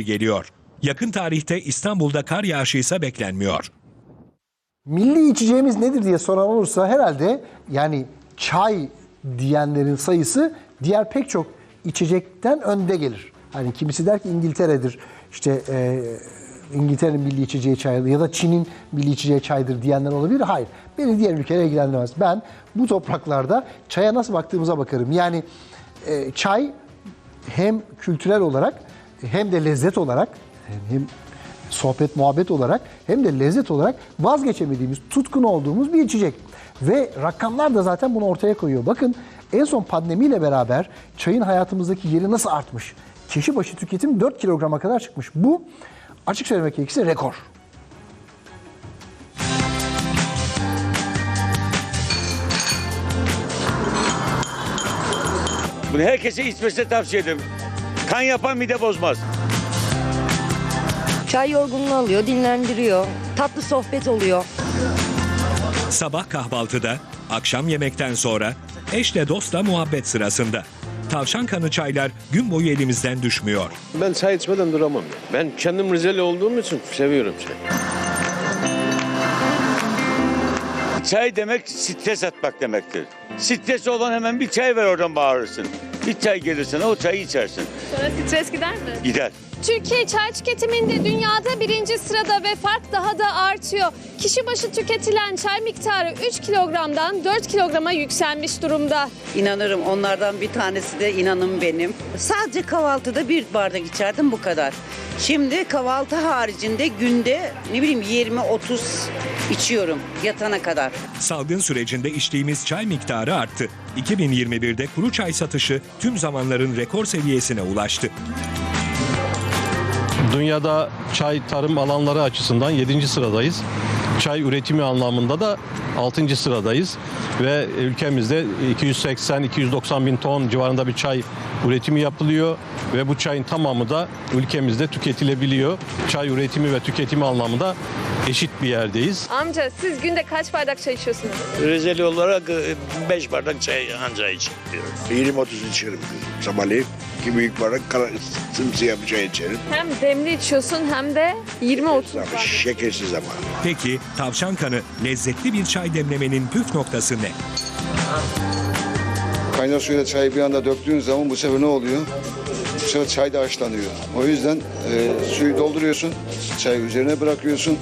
geliyor. Yakın tarihte İstanbul'da kar yağışı ise beklenmiyor. Milli içeceğimiz nedir diye soran olursa herhalde yani çay diyenlerin sayısı diğer pek çok içecekten önde gelir. Hani kimisi der ki İngiltere'dir işte e, İngiltere'nin milli içeceği çaydır ya da Çin'in milli içeceği çaydır diyenler olabilir. Hayır. Beni diğer ülkeler ilgilendirmez. Ben bu topraklarda çaya nasıl baktığımıza bakarım. Yani e, çay hem kültürel olarak hem de lezzet olarak hem sohbet muhabbet olarak hem de lezzet olarak vazgeçemediğimiz, tutkun olduğumuz bir içecek. Ve rakamlar da zaten bunu ortaya koyuyor. Bakın en son pandemiyle beraber çayın hayatımızdaki yeri nasıl artmış? Kişi başı tüketim 4 kilograma kadar çıkmış. Bu açık söylemek gerekirse rekor. Bunu herkese içmesini tavsiye ederim. Kan yapan mide bozmaz. Çay yorgunluğu alıyor, dinlendiriyor. Tatlı sohbet oluyor. Sabah kahvaltıda, akşam yemekten sonra, eşle dostla muhabbet sırasında. Tavşan kanı çaylar gün boyu elimizden düşmüyor. Ben çay içmeden duramam. Ben kendim Rizeli olduğum için seviyorum çay. Çay demek stres atmak demektir. Stresi olan hemen bir çay ver oradan bağırırsın. Bir çay gelir sana o çayı içersin. Sonra stres gider mi? Gider. Türkiye çay tüketiminde dünyada birinci sırada ve fark daha da artıyor. Kişi başı tüketilen çay miktarı 3 kilogramdan 4 kilograma yükselmiş durumda. İnanırım onlardan bir tanesi de inanın benim. Sadece kahvaltıda bir bardak içerdim bu kadar. Şimdi kahvaltı haricinde günde ne bileyim 20-30 içiyorum yatana kadar. Salgın sürecinde içtiğimiz çay miktarı arttı. 2021'de kuru çay satışı tüm zamanların rekor seviyesine ulaştı. Dünyada çay tarım alanları açısından 7. sıradayız. Çay üretimi anlamında da 6. sıradayız. Ve ülkemizde 280-290 bin ton civarında bir çay üretimi yapılıyor. Ve bu çayın tamamı da ülkemizde tüketilebiliyor. Çay üretimi ve tüketimi anlamında eşit bir yerdeyiz. Amca siz günde kaç bardak çay içiyorsunuz? Rizeli olarak 5 bardak çay anca içiyorum. 20-30 içerim sabahleyin. Ki büyük bardak kara, sımsıyah bir çay içerim. Hem demli içiyorsun hem de 20-30 Ama şekersiz ama. Peki tavşan kanı lezzetli bir çay demlemenin püf noktası ne? Kaynar suyla çayı bir anda döktüğün zaman bu sefer ne oluyor? Bu sefer çay da haşlanıyor. O yüzden e, suyu dolduruyorsun, çayı üzerine bırakıyorsun.